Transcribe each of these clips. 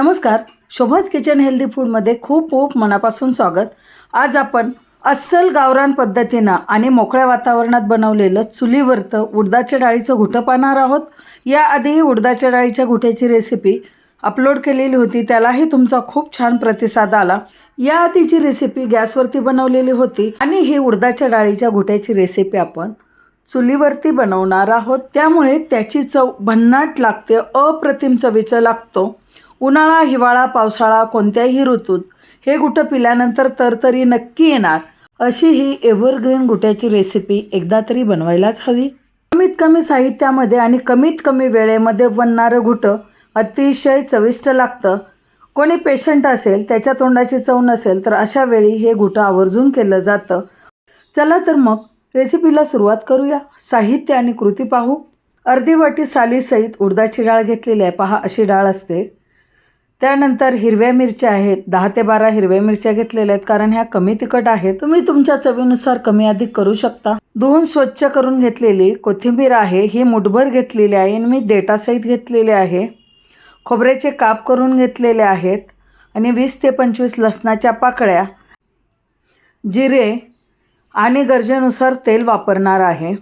नमस्कार शोभाज kitchen healthy फूडमध्ये खूप खूप मनापासून स्वागत. आज आपण अस्सल गावरान पद्धतीनं आणि मोकळ्या वातावरणात बनवलेलं चुलीवरतं उडदाच्या डाळीचं घुटं पाहणार आहोत. याआधीही उडदाच्या डाळीच्या घुट्याची रेसिपी अपलोड केलेली होती त्यालाही तुमचा खूप छान प्रतिसाद आला. याआधीची रेसिपी गॅसवरती बनवलेली होती आणि ही उडदाच्या डाळीच्या घुट्याची रेसिपी आपण चुलीवरती बनवणार आहोत. त्यामुळे त्याची चव भन्नाट लागते अप्रतिम चवीचं लागतो. उन्हाळा हिवाळा पावसाळा कोणत्याही ऋतूत हे गुटं पिल्यानंतर तरतरी नक्की येणार. अशी ही एव्हरग्रीन गुट्याची रेसिपी एकदा तरी बनवायलाच हवी. कमीत कमी साहित्यामध्ये आणि कमीत कमी वेळेमध्ये बनणारं घुटं अतिशय चविष्ट लागतं. कोणी पेशंट असेल त्याच्या तोंडाची चव नसेल तर अशा वेळी हे घुटं आवर्जून केलं जातं. चला तर मग रेसिपीला सुरुवात करूया. साहित्य आणि कृती पाहू. अर्धी वाटी सालीसहित उडदाची डाळ घेतलेली आहे. पहा अशी डाळ असते. त्यानंतर हिरव्या मिरच्या आहेत. दहा ते बारा हिरव्या मिरच्या घेतलेल्या आहेत. कारण ह्या कमी तिखट आहेत. तुम्ही तुमच्या चवीनुसार कमी अधिक करू शकता. धुवून स्वच्छ करून घेतलेली कोथिंबीर आहे. ही मुठभर घेतलेली आहे. आणि मी देटासहित घेतलेली आहे. खोबऱ्याचे काप करून घेतलेले आहेत. आणि वीस ते पंचवीस लसणाच्या पाकळ्या जिरे आणि गरजेनुसार तेल वापरणार आहे.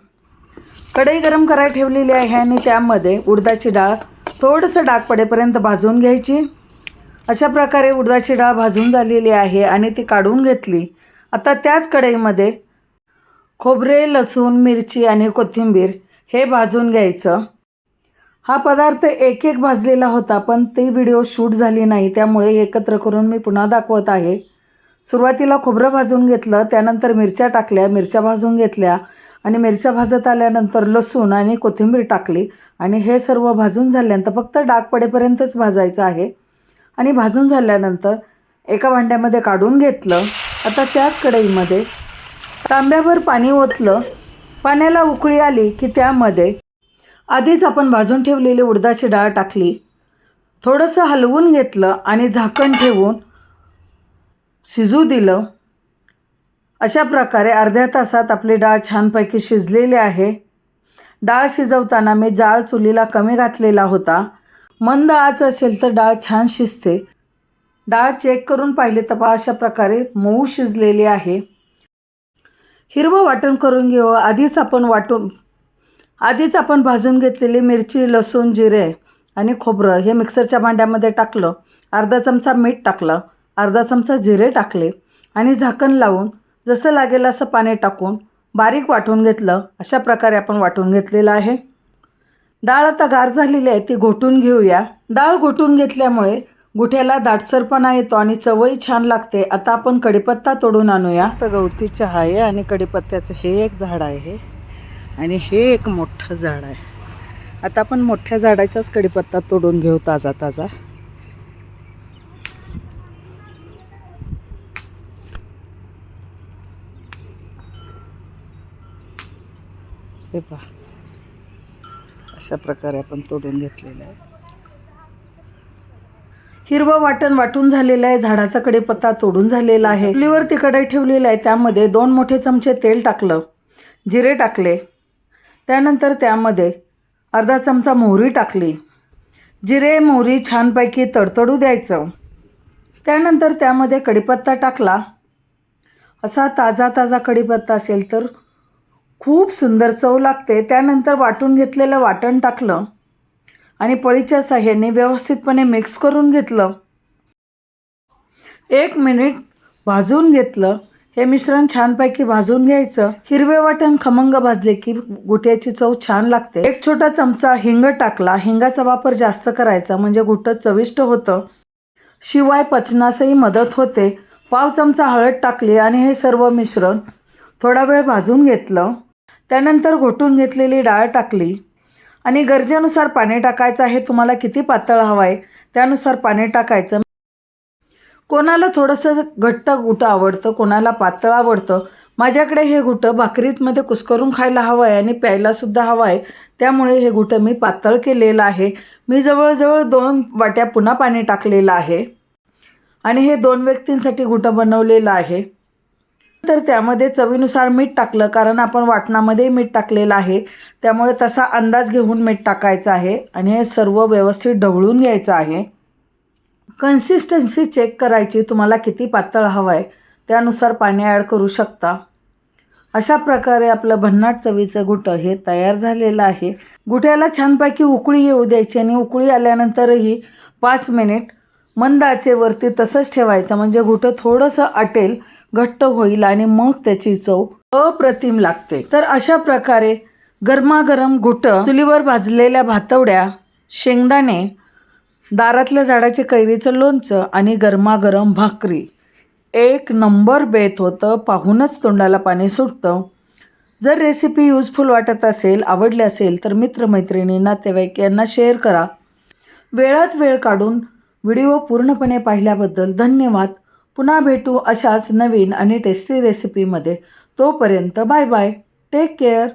कढई गरम करायला ठेवलेली आहे आणि त्यामध्ये उडदाची डाळ थोडंसं डाग पडेपर्यंत भाजून घ्यायची. अशा प्रकारे उडदाची डाळ भाजून झालेली आहे आणि ती काढून घेतली. आता त्याच कढईमध्ये खोबरे लसूण मिरची आणि कोथिंबीर हे भाजून घ्यायचं. हा पदार्थ एक एक भाजलेला होता पण ती व्हिडिओ शूट झाली नाही त्यामुळे एकत्र करून मी पुन्हा दाखवत आहे. सुरुवातीला खोबरं भाजून घेतलं त्यानंतर मिरच्या टाकल्या मिरच्या भाजून घेतल्या आणि मिरच्या भाजत आल्यानंतर लसूण आणि कोथिंबीर टाकली आणि हे सर्व भाजून झाल्यानंतर फक्त डाग पडेपर्यंतच भाजायचं आहे. आणि भाजून झाल्यानंतर एका भांड्यामध्ये काढून घेतलं. आता त्याच कढईमध्ये तांब्याभर पाणी ओतलं. पाण्याला उकळी आली की त्यामध्ये आधीच आपण भाजून ठेवलेली उडदाची डाळ टाकली. थोडंसं हलवून घेतलं आणि झाकण ठेवून शिजू दिलं. अशा प्रकारे अर्ध्या तासात आपली डाळ छानपैकी शिजलेली आहे. डाळ शिजवताना मी जाळ चुलीला कमी घातलेला होता. मंद आच असेल तर डाळ छान शिजते. डाळ चेक करून पाहिले तर पहा अशा प्रकारे मऊ शिजलेली आहे. हिरवं वाटण करून घेऊ. आधीच आपण वाटून आधीच आपण भाजून घेतलेली मिरची लसूण जिरे आणि खोबरं हे मिक्सरच्या भांड्यामध्ये टाकलं. अर्धा चमचा मीठ टाकलं. अर्धा चमचा जिरे टाकले आणि झाकण लावून जसं लागेल असं पाणी टाकून बारीक वाटून घेतलं. अशा प्रकारे आपण वाटून घेतलेलं आहे. डाळ आता गार झालेली आहे ती घोटून घेऊया. डाळ घोटून घेतल्यामुळे गुठ्याला दाटसरपणा येतो आणि चवही छान लागते. आता आपण कडीपत्ता तोडून आणूया. तर गवती चहा आहे आणि कढीपत्त्याचं हे एक झाड आहे आणि हे एक मोठं झाड आहे. आता आपण मोठ्या झाडाचाच कडीपत्ता तोडून घेऊ ताजा ताजा. हे पहा. अशा प्रकारे आपण तोडून घेतलेलं आहे. हिरवं वाटण वाटून झालेलं आहे. झाडाचा कढीपत्ता तोडून झालेला आहे. चुलीवरती कढई ठेवलेलं आहे. त्यामध्ये दोन मोठे चमचे तेल टाकलं. जिरे टाकले. त्यानंतर त्यामध्ये अर्धा चमचा मोहरी टाकली. जिरे मोहरी छानपैकी तडतडू द्यायचं. त्यानंतर त्यामध्ये कढीपत्ता टाकला. असा ताजा ताजा कढीपत्ता असेल तर खूप सुंदर चव लागते. त्यानंतर वाटून घेतलेलं वाटण टाकलं आणि पळीच्या साह्याने व्यवस्थितपणे मिक्स करून घेतलं. एक मिनिट भाजून घेतलं. हे मिश्रण छानपैकी भाजून घ्यायचं. हिरवे वाटण खमंग भाजले की गुट्याची चव छान लागते. एक छोटा चमचा हिंग टाकला. हिंगाचा वापर जास्त करायचा म्हणजे गुटं चविष्ट होतं. शिवाय पचनासही मदत होते. पाव चमचा हळद टाकली आणि हे सर्व मिश्रण थोडा वेळ भाजून घेतलं. त्यानंतर घोटून घेतलेली डाळ टाकली. आणि गरजेनुसार पाणी टाकायचं आहे तुम्हाला किती पातळ हवं आहे त्यानुसार पाणी टाकायचं. कोणाला थोडंसं घट्ट गुटं आवडतं कोणाला पातळ आवडतं. माझ्याकडे हे गुटं भाकरीतमध्ये कुस्करून खायला हवं आहे आणि प्यायलासुद्धा हवं आहे त्यामुळे हे गुटं मी पातळ केलेलं आहे. मी जवळजवळ दोन वाट्या पुन्हा पाणी टाकलेलं आहे. आणि हे दोन व्यक्तींसाठी गुटं बनवलेलं आहे. तर त्यामध्ये चवीनुसार मीठ टाकलं कारण आपण वाटणामध्ये मीठ टाकलेलं आहे. त्यामुळे तसा अंदाज घेऊन मीठ टाकायचं आहे आणि हे सर्व व्यवस्थित ढवळून घ्यायचं आहे. कन्सिस्टन्सी चेक करायची तुम्हाला किती पातळ हवं आहे त्यानुसार पाणी ॲड करू शकता. अशा प्रकारे आपलं भन्नाट चवीचं गुटं हे तयार झालेलं आहे. गुट्याला छानपैकी उकळी येऊ द्यायची आणि उकळी आल्यानंतरही पाच मिनिट मंद आचेवरती तसंच ठेवायचं. म्हणजे गुटं थोडंसं आटेल घट्ट होईल आणि मग त्याची चव अप्रतिम लागते. तर अशा प्रकारे गरमागरम घुटं चुलीवर भाजलेल्या भातवड्या शेंगदाणे दारातल्या झाडाचे कैरीचं लोणचं आणि गरमागरम भाकरी एक नंबर बेत होतं. पाहूनच तोंडाला पाणी सुटतं. जर रेसिपी यूजफुल वाटत असेल आवडली असेल तर मित्रमैत्रिणी नातेवाईक यांना शेअर करा. वेळात वेळ काढून व्हिडिओ पूर्णपणे पाहिल्याबद्दल धन्यवाद. पुन्हा भेटू अशाच नवीन आणि टेस्टी रेसिपीमध्ये तोपर्यंत बाय बाय टेक केअर